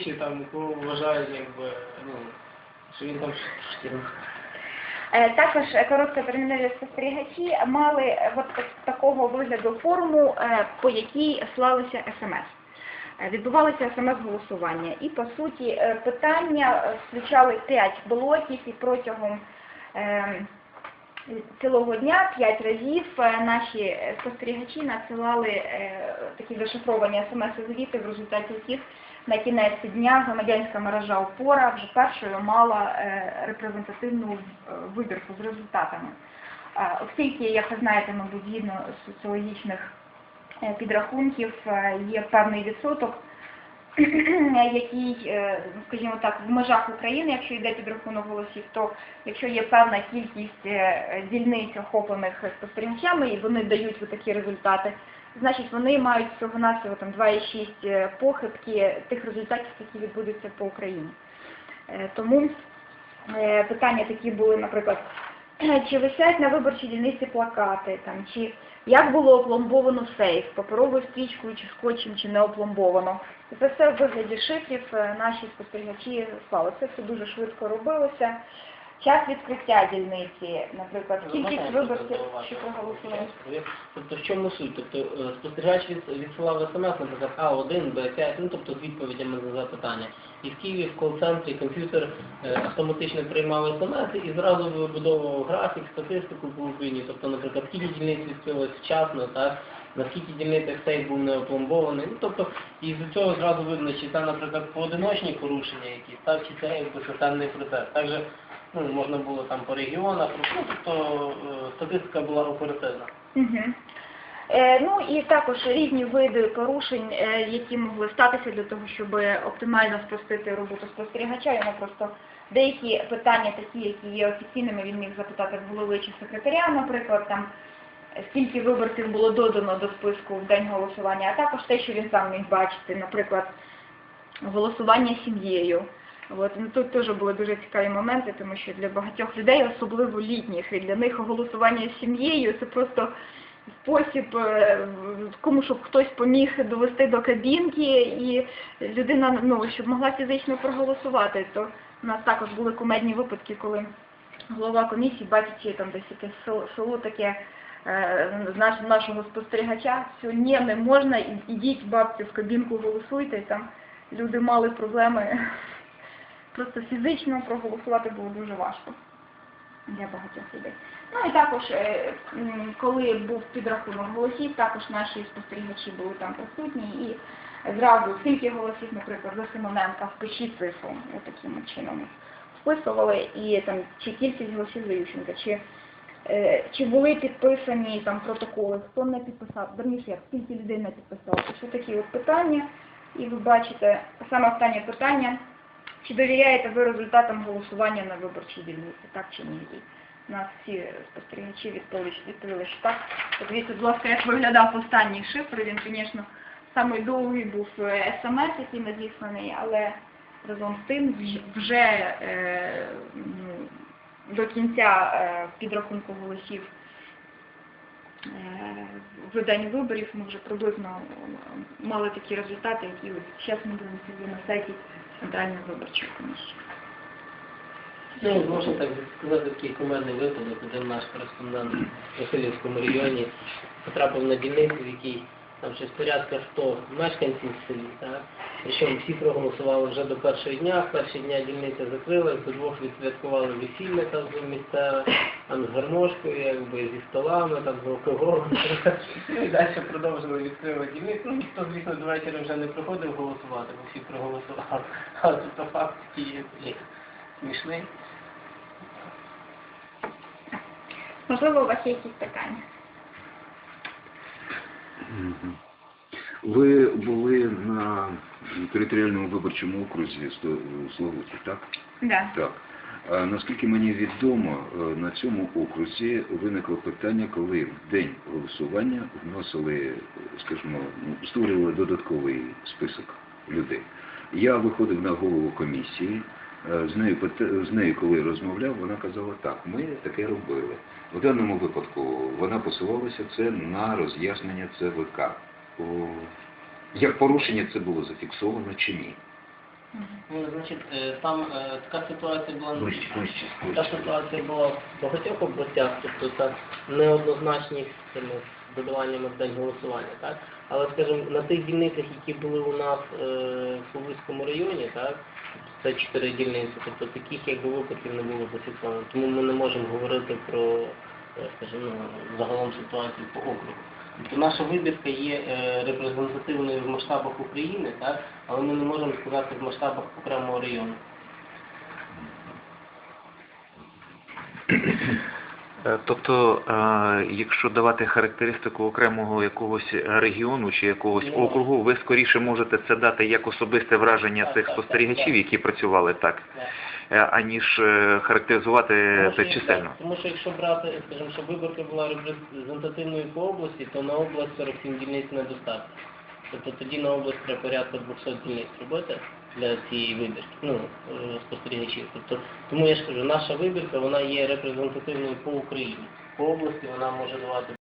чи там кого вважають, якби, ну, що він там шкіром. Е, Також е, короткотермінові спостерігачі мали е, от такого вигляду форму, по якій слалося СМС. Відбувалося СМС-голосування. І, по суті, питання включали п'ять блоків і протягом е, цілого дня п'ять разів наші спостерігачі надсилали такі зашифровані смс-звіти, в результаті яких на кінець дня громадянська мережа опора вже першою мала е, репрезентативну е, вибірку з результатами. Е, Оскільки, як ви знаєте, мабуть, згідно соціологічних підрахунків, є певний відсоток, який, скажімо так, в межах України, якщо йде підрахунок голосів, то якщо є певна кількість дільниць охоплених спостерігачами і вони дають такі результати, значить вони мають всього-навсього там 2,6 е, похибки тих результатів, які відбудуться по Україні. Е, Тому е, питання такі були, наприклад, чи висять на виборчій дільниці плакати, там, чи як було опломбовано сейф, паперовою стрічкою, чи скотчем, чи не опломбовано. І це все в вигляді шифрів наші спостерігачі слали. Це все дуже швидко робилося. Час відкриття дільниці, наприклад, кількість виборців, що проголосували. Тобто в чому суть? Тобто е, спостерігач відсилав смс, наприклад, А1, Б5, ну тобто з відповідями на запитання. І в Києві в кол-центрі комп'ютер е, автоматично приймав смс і зразу вибудовував графік, статистику по Україні. Тобто, наприклад, скільки дільниць відкрилось вчасно, так, на скільки дільницях цей був не опломбований. Ну, тобто, і з цього зразу видно, чи це, наприклад, поодиночні порушення якісь, так, чи це якби системний процес. Також ну, можна було там по регіонах, ну, тобто е, статистика була оперативна. Е, ну і також різні види порушень, е, які могли статися для того, щоб оптимально спростити роботу спостерігача. Йому просто деякі питання, такі, які є офіційними, він міг запитати в голови чи секретаря, наприклад, там скільки виборців було додано до списку в день голосування, а також те, що він сам міг бачити, наприклад, голосування сім'єю. От, ну, тут теж були дуже цікаві моменти, тому що для багатьох людей, особливо літніх, і для них голосування сім'єю це просто спосіб, е, кому щоб хтось поміг довести до кабінки, і людина, ну, щоб могла фізично проголосувати. То у нас також були кумедні випадки, коли голова комісії, бачачи там десь якесь село, село таке е, нашого спостерігача, що ні, не можна, ідіть бабці в кабінку, голосуйте, і там люди мали проблеми. Просто фізично проголосувати було дуже важко для багатьох людей. Ну і також, е, коли був підрахунок голосів, також наші спостерігачі були там присутні і зразу скільки голосів, наприклад, за Симоненка впишіть цифру, таким чином вписували, і там чи кількість голосів за Ющенка, чи, е, чи були підписані там протоколи, хто не підписав, верніше, як скільки людей не підписав. Що такі от питання, і ви бачите, саме останнє питання, чи довіряєте ви результатам голосування на виборчій дільниці, так чи ні? У нас всі спостерігачі відповіли, що так. Подивіться, будь ласка, як виглядав останній шифр. Він, звісно, самий довгий був е, смс, який надісланий, але разом з тим вже е, ну, до кінця е, підрахунку голосів е, в день виборів ми вже приблизно мали такі результати, які зараз ми будемо собі на сайті Центральної виборчої комісії. Ну, можна так сказати, такий кумедний випадок, де наш кореспондент в Васильівському районі потрапив на дільницю, в якій там щось порядка 100 мешканців в селі, так? Причому всі проголосували вже до першого дня, в перші дня дільниця закрилась, до двох відсвяткували весілля там з місцеве, там з гармошкою, якби зі столами, там з алкоголем. І далі продовжили відкривати дільницю. Ну, ніхто, звісно, до вечора вже не приходив голосувати, бо всі проголосували. Але тут факт такий є смішний. Можливо, у вас є якісь питання? Ви були на територіальному виборчому окрузі Славуті, так? Да. Так. А наскільки мені відомо, е, на цьому окрузі виникло питання, коли в день голосування вносили, скажімо, ну, створювали додатковий список людей. Я виходив на голову комісії, з нею, з нею коли розмовляв, вона казала, так, ми таке робили. В даному випадку вона посилалася це на роз'яснення ЦВК. О, Як порушення це було зафіксовано чи ні? Ну, значить, е, там е, така ситуація була... Ближче, ближче, ситуація була в багатьох областях, тобто це неоднозначні цими додаваннями в день голосування, так? Але, скажімо, на тих дільницях, які були у нас е, в Павлівському районі, так, це чотири дільниці, тобто таких якби випадків не було зафіксовано. Тому ми не можемо говорити про, е, скажімо, загалом ситуацію по округу. Тобто наша вибірка є е, репрезентативною в масштабах України, так, але ми не можемо сказати в масштабах окремого району. Е, Тобто, е, якщо давати характеристику окремого якогось регіону чи якогось округу, ви скоріше можете це дати як особисте враження цих спостерігачів, які працювали так, е, аніж характеризувати це чисельно. Тому що якщо брати, скажімо, щоб виборка була репрезентативною по області, то на область 47 дільниць недостатньо. Тобто тоді на область треба порядка 200 дільниць роботи для цієї вибірки, ну, е, спостерігачів. Тобто, тому я ж кажу, наша вибірка, вона є репрезентативною по Україні. По області вона може давати